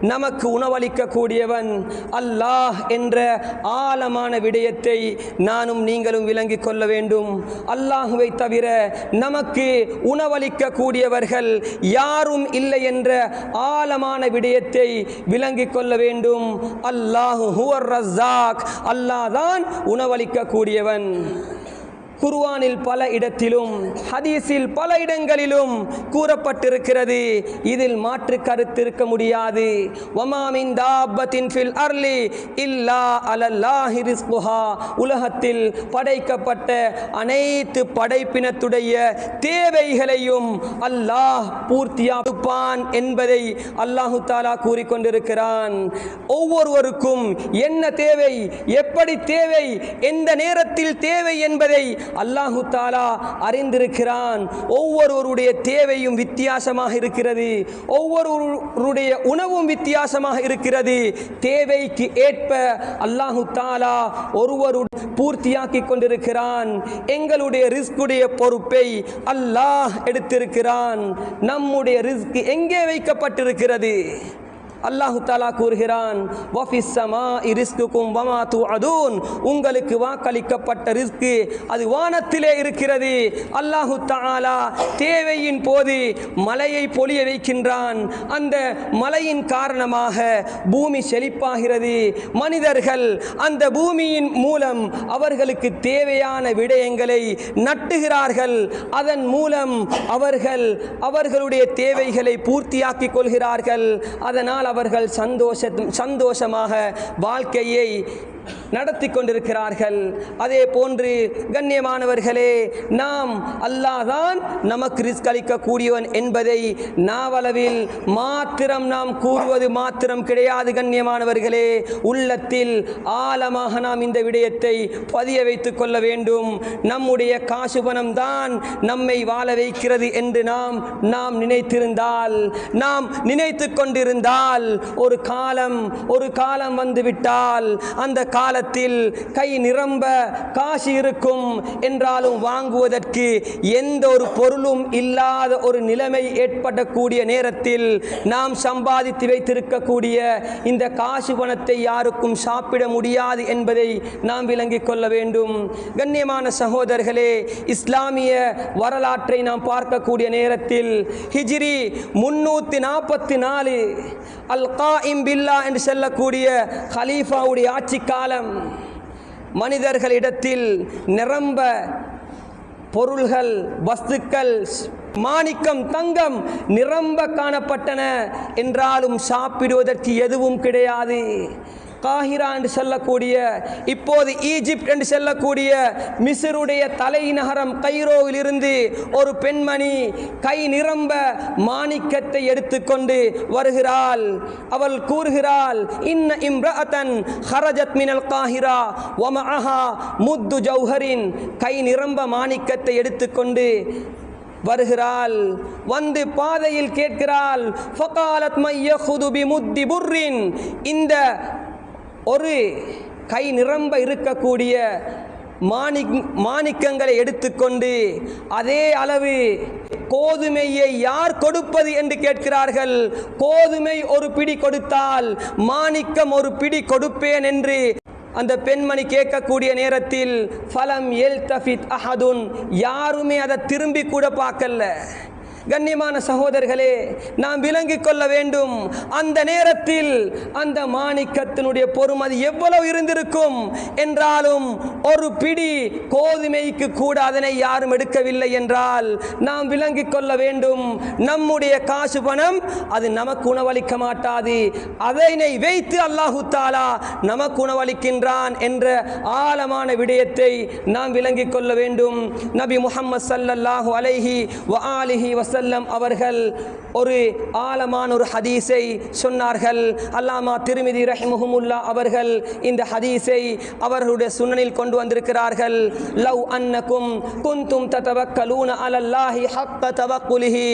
நமக்கு உணவளிக்கக்கூடியவன் அல்லாஹ் என்ற ஆழமான விடயத்தை நானும் நீங்களும் விளங்கிக் கொள்ள வேண்டும். அல்லாஹுவை தவிர நமக்கு உணவளிக்கக்கூடியவர்கள் யாரும் இல்லை என்ற ஆழமான விடயத்தை விளங்கிக் கொள்ள வேண்டும். அல்லாஹு ஹுவர் ரஸாக். அல்லாஹ் தான் உணவளிக்கக்கூடியவன். குர்வானில் பல இடத்திலும் ஹதீஸில் பல இடங்களிலும் கூறப்பட்டிருக்கிறது. இதில் மாற்று கருத்து இருக்க முடியாது. வமாமின் தாபத்தின் ஃபில் அர்லி இல்லா அலல்லாஹி ரிஸ்குஹா. உலகத்தில் படைக்கப்பட்ட அனைத்து படைப்பினத்துடைய தேவைகளையும் அல்லாஹ் பூர்த்தியாப்பான் என்பதை அல்லாஹு தாலா கூறிக்கொண்டிருக்கிறான். ஒவ்வொருவருக்கும் என்ன தேவை எப்படி தேவை எந்த நேரத்தில் தேவை என்பதை அல்லாஹு தாலா அறிந்திருக்கிறான். ஒவ்வொருவருடைய தேவையும் வித்தியாசமாக இருக்கிறது. ஒவ்வொருவருடைய உணவும் வித்தியாசமாக இருக்கிறது. தேவைக்கு ஏற்ப அல்லாஹு தாலா ஒருவரு பூர்த்தியாக்கி கொண்டிருக்கிறான். எங்களுடைய ரிஸ்குடைய பொறுப்பை அல்லாஹ் எடுத்திருக்கிறான். நம்முடைய ரிஸ்க் எங்கே வைக்கப்பட்டிருக்கிறது? அல்லாஹு தாலா கூறுகிறான் உங்களுக்கு வாக்களிக்கப்பட்ட ரிஸ்கு அது வானத்திலே இருக்கிறது. அல்லாஹு தாலா தேவையின் போது மலையை பொழிய வைக்கின்றான். அந்த மலையின் காரணமாக பூமி செழிப்பாகிறது. மனிதர்கள் அந்த பூமியின் மூலம் அவர்களுக்கு தேவையான விடயங்களை நட்டுகிறார்கள். அதன் மூலம் அவர்கள் அவர்களுடைய தேவைகளை பூர்த்தியாக்கிக் கொள்கிறார்கள். அதனால் அவர்கள் சந்தோஷ சந்தோஷமாக வாழ்க்கையை நடத்தி கொண்டிருக்கிறார்கள். அதே போன்று கண்ணியமானவர்களே நாம் அல்லாதான் நமக்கு ரிஸ்க் அளிக்கக்கூடியவன் என்பதை நாவளவில் மாத்திரம் நாம் கூறுவது மாத்திரம் கிடையாது கண்ணியமானவர்களே. உள்ளத்தில் ஆழமாக நாம் இந்த விடயத்தை பதிய வைத்துக் கொள்ள வேண்டும். நம்முடைய காசு பணம் தான் நம்மை வாழ வைக்கிறது என்று நாம் நாம் நினைத்திருந்தால் நாம் நினைத்து கொண்டிருந்தால் ஒரு காலம் ஒரு காலம் வந்துவிட்டால் அந்த காலத்தில் கை நிரம்ப காசு இருக்கும் என்றாலும் வாங்குவதற்கு எந்த ஒரு பொருளும் இல்லாத ஒரு நிலைமை ஏற்படக்கூடிய நேரத்தில் நாம் சம்பாதித்து வைத்திருக்கக்கூடிய இந்த காசு பணத்தை யாருக்கும் சாப்பிட முடியாது என்பதை நாம் விளங்கிக் கொள்ள வேண்டும். கண்ணியமான சகோதரர்களே இஸ்லாமிய வரலாற்றை நாம் பார்க்கக்கூடிய நேரத்தில் ஹிஜ்ரி முன்னூத்தி நாற்பத்தி நாலு அல் இம் பில்லா என்று சொல்லக்கூடிய ஹலீஃபாவுடைய ஆட்சி காலம் மனிதர்களிடத்தில் நிரம்ப பொருள்கள் வஸ்துக்கள் மாணிக்கம் தங்கம் நிரம்ப காணப்பட்டன. என்றாலும் சாப்பிடுவதற்கு எதுவும் கிடையாது. காஹிரா என்று சொல்லக்கூடிய இப்போது ஈஜிப்ட் என்று சொல்லக்கூடிய மிஸ்ருடைய தலைநகரம் கைரோவில் இருந்து ஒரு பெண்மணி கை நிரம்ப மாணிக்கத்தை எடுத்துக்கொண்டு வருகிறாள். அவள் கூறுகிறாள் இன்ன இம்ரஅத்தன் ஹரஜத் மினல் காஹிரா ஒமஹா முத்து ஜௌஹரின் கை நிரம்ப மாணிக்கத்தை எடுத்துக்கொண்டு வருகிறாள். வந்து பாதையில் கேட்கிறாள் ஃபகாலத் மையஹுது முத்தி புர்ரின். இந்த ஒரு கை நிரம்ப இருக்கக்கூடிய மாணிக் மாணிக்கங்களை எடுத்துக்கொண்டு அதே அளவு கோதுமையை யார் கொடுப்பது என்று கேட்கிறார்கள்? கோதுமை ஒரு பிடி கொடுத்தால் மாணிக்கம் ஒரு பிடி கொடுப்பேன் என்று அந்த பெண்மணி கேட்கக்கூடிய நேரத்தில் ஃபலம் எல் தஃபித் அஹதுன். யாருமே அதை திரும்பி கூட பார்க்கல. கண்ணியமான சகோதரர்களே நாம் விளங்கிக் கொள்ள வேண்டும். அந்த நேரத்தில் அந்த மாணிக்கத்தினுடைய பொறுமதி எவ்வளவு இருந்திருக்கும் என்றாலும் ஒரு பிடி கோதுமைக்கு கூட அதனை யாரும் எடுக்கவில்லை என்றால் நாம் விளங்கிக் கொள்ள வேண்டும். நம்முடைய காசு பணம் அது நமக்கு உணவளிக்க மாட்டாது. அதனை வைத்து அல்லாஹு தாலா நமக்கு உணவளிக்கின்றான் என்ற ஆழமான விடயத்தை நாம் விளங்கிக் கொள்ள வேண்டும். நபி முஹம்மது சல்லல்லாஹு அலைஹி வ ஆலிஹி வஸல்லம் அவர்கள் ஒரு ஆழமான ஒரு ஹதீஸை சொன்னார்கள் அல்லாமா திருமிதி ரஹிமுஹமுல்லா அவர்கள் இந்த ஹதீஸை அவர்களுடைய சுன்னனில் கொண்டு வந்திருக்கிறார்கள் லவ் அன்னக்கும் குந்தும் ததவக்கலூன அலல்லாஹி ஹக்க தவக்குலிஹி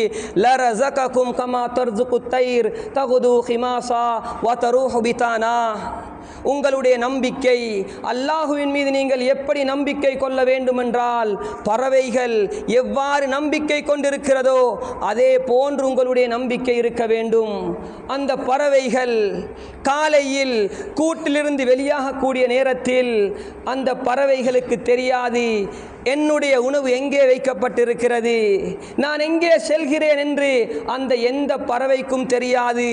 லரஸகக்கும் கமா தர்சுகு தைர் தகுது ஹிமாசா வ தரூஹு பிதானா உங்களுடைய நம்பிக்கை. அல்லாஹுவின் மீது நீங்கள் எப்படி நம்பிக்கை கொள்ள வேண்டுமென்றால் பறவைகள் எவ்வாறு நம்பிக்கை கொண்டிருக்கிறதோ அதே போன்று உங்களுடைய நம்பிக்கை இருக்க வேண்டும். அந்த பறவைகள் காலையில் கூட்டிலிருந்து வெளியாகக்கூடிய நேரத்தில் அந்த பறவைகளுக்கு தெரியாது என்னுடைய உணவு எங்கே வைக்கப்பட்டிருக்கிறது? நான் எங்கே செல்கிறேன் என்று அந்த எந்த பறவைக்கும் தெரியாது.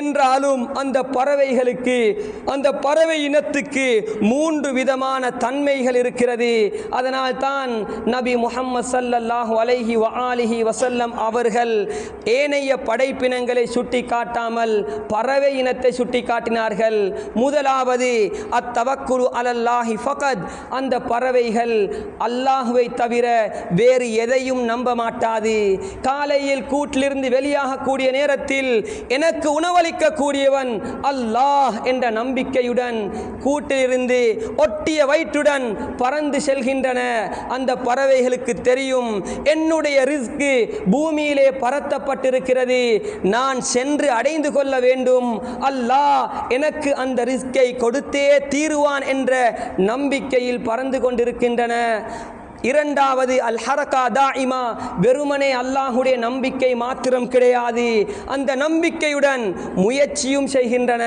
என்றாலும் அந்த பறவைகளுக்கு அந்த பறவை இனத்துக்கு மூன்று விதமான தன்மைகள் இருக்கிறது. அதனால் தான் நபி முஹம்மது சல்லல்லாஹு அலைஹி வ வசல்லம் அவர்கள் ஏனைய படைப்பினங்களை சுட்டி காட்டாமல் பறவை இனத்தை சுட்டி காட்டினார்கள் முதலாவது அத்தவக்குரு அலல்லாஹி ஃபகத். அந்த பறவைகள் அல்லாஹ் அல்லாஹுவை தவிர வேறு எதையும் நம்ப மாட்டாது. காலையில் கூட்டிலிருந்து வெளியாகக்கூடிய நேரத்தில் எனக்கு உணவளிக்கக்கூடியவன் அல்லாஹ் என்ற நம்பிக்கையுடன் கூட்டிலிருந்து ஒட்டிய வயிற்றுடன் பறந்து செல்கின்றன. அந்த பறவைகளுக்கு தெரியும் என்னுடைய ரிஸ்க்கு பூமியிலே பரத்தப்பட்டிருக்கிறது. நான் சென்று அடைந்து கொள்ள வேண்டும். அல்லாஹ் எனக்கு அந்த ரிஸ்கை கொடுத்தே தீருவான் என்ற நம்பிக்கையில் பறந்து கொண்டிருக்கின்றன. இரண்டாவது அல் ஹரகா தாயிமா வெறுமனே அல்லாஹுடைய நம்பிக்கை மாத்திரம் கிடையாது. அந்த நம்பிக்கையுடன் முயற்சியும் செய்கின்றன.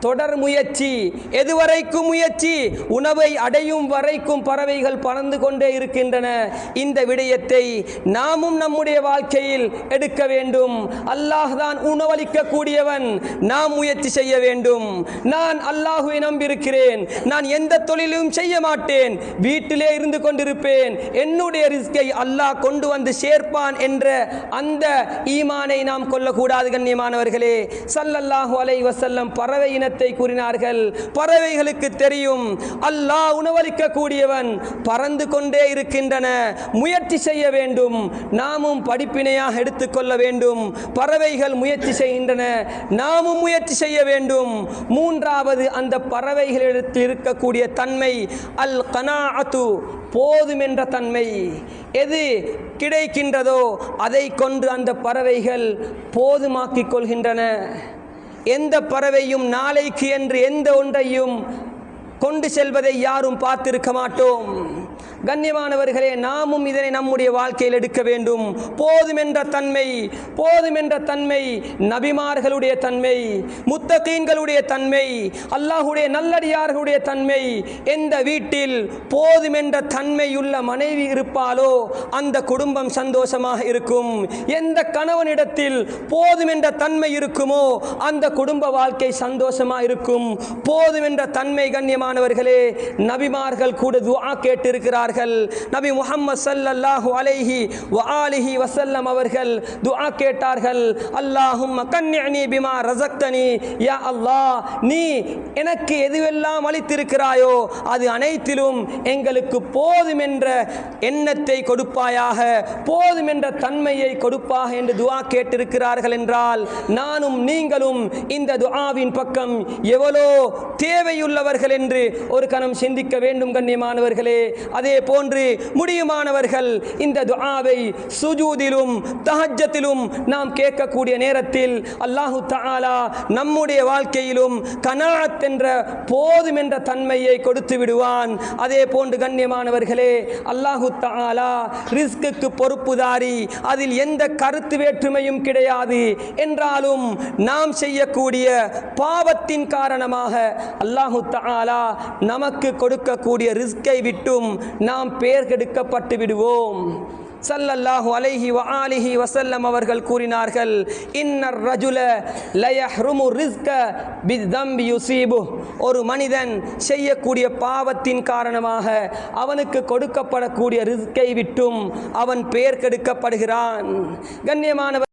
தொடர் முயற்சி. எதுவரைக்கும் முயற்சி. உணவை அடையும் வரைக்கும் பறவைகள் பறந்து கொண்டே இருக்கின்றன. இந்த விடயத்தை நாமும் நம்முடைய வாழ்க்கையில் எடுக்க வேண்டும். அல்லாஹ் தான் உணவளிக்கக்கூடியவன். நாம் முயற்சி செய்ய வேண்டும். நான் அல்லாஹுவை நம்பியிருக்கிறேன். நான் எந்த தொழிலும் செய்ய மாட்டேன். வீட்டிலே இருந்து கொண்டிருப்பேன். என்னுடைய ரிஸ்கை அல்லாஹ் கொண்டு வந்து சேர்ப்பான் என்ற அந்த ஈமானை நாம் கொள்ளக்கூடாது கண்ணியமானவர்களே. சல்லல்லாஹு அலை வசல்லம் பறவை இனத்தை கூறினார்கள். பறவைகளுக்கு தெரியும். அல்லாஹ் உணவளிக்கக்கூடியவன் பறந்து கொண்டே இருக்கின்றன. முயற்சி செய்ய வேண்டும். நாமும் படிப்பினையாக எடுத்துக்கொள்ள வேண்டும். பறவைகள் முயற்சி செய்கின்றன. நாமும் முயற்சி செய்ய வேண்டும். மூன்றாவது அந்த பறவைகளிடத்தில் இருக்கக்கூடிய தன்மை அல் கனாஅத்து போதும் என்ற தன்மை. எது கிடைக்கின்றதோ அதை கொண்டு அந்த பறவைகள் போதுமாக்கிக் கொள்கின்றன. எந்த பறவையும் நாளைக்கு என்று எந்த ஒன்றையும் கொண்டு செல்வதை யாரும் பார்த்திருக்க மாட்டோம். கண்ணியமானவர்களே நாமும் இதனை நம்முடைய வாழ்க்கையில் எடுக்க வேண்டும். போதும் என்ற தன்மை போதும் என்ற தன்மை நபிமார்களுடைய தன்மை முத்தகீன்களுடைய தன்மை அல்லாஹுடைய நல்லடியார்களுடைய தன்மை எந்த வீட்டில் போதும் என்ற தன்மையுள்ள மனைவி இருப்பாலோ அந்த குடும்பம் சந்தோஷமாக இருக்கும். எந்த கணவனிடத்தில் போதும் என்ற தன்மை இருக்குமோ அந்த குடும்ப வாழ்க்கை சந்தோஷமாக இருக்கும். போதும் என்ற தன்மை கண்ணியமானவர்களே நபிமார்கள் கூட துவா கேட்டிருக்கிறார் கேட்டிருக்கிறார்கள் நபி முஹம்மது சல்லல்லாஹு அலைஹி வ ஆலிஹி வஸல்லம் அவர்கள் துஆ கேட்டார்கள். அல்லாஹும் கன்னிஅனி பிமா ரசக்தனி யா அல்லாஹ் நீ எனக்கு எதுவெல்லாம் அளித்திருக்கிறாயோ அது அனைத்திலும் எங்களுக்கு போதும் என்ற எண்ணத்தை கொடுப்பாயாக போதும் என்ற தன்மையை கொடுப்பாக என்று துஆ கேட்டிருக்கிறார்கள் என்றால் நானும் நீங்களும் இந்த துஆவின் பக்கம் எவ்வளோ தேவையுள்ளவர்கள் என்று ஒரு கணம் சிந்திக்க வேண்டும் கண்ணியமானவர்களே. அதே போன்று முடியுமானவர்கள் இந்த துஆவை சுஜூதிலும் தஹஜத்திலும் நாம் கேட்கக்கூடிய நேரத்தில் அல்லாஹு தாலா நம்முடைய வாழ்க்கையிலும் கனாத் என்ற போதும் என்ற தன்மையை கொடுத்து விடுவான். அதே போன்று கண்ணியமானவர்களே அல்லாஹு தாலா ரிஸ்க்குக்கு பொறுப்புதாரி அதில் எந்த கருத்து வேற்றுமையும் கிடையாது என்றாலும் நாம் செய்யக்கூடிய பாவத்தின் காரணமாக அல்லாஹு தாலா நமக்கு கொடுக்கக்கூடிய ரிஸ்கை விட்டும் நாம் பெயர் கெடுக்கப்பட்டு விடுவோம். சல்லல்லாஹு அலைஹி வ ஆலிஹி வசல்லம் அவர்கள் கூறினார்கள் இன்னர் ரஜுல லயஹ்ருமு ரிஸ்க பித்தம்பி யுசீபு ஒரு மனிதன் செய்யக்கூடிய பாவத்தின் காரணமாக அவனுக்கு கொடுக்கப்படக்கூடிய ரிஸ்கை விட்டும் அவன் பெயர் கெடுக்கப்படுகிறான். கண்ணியமானவர்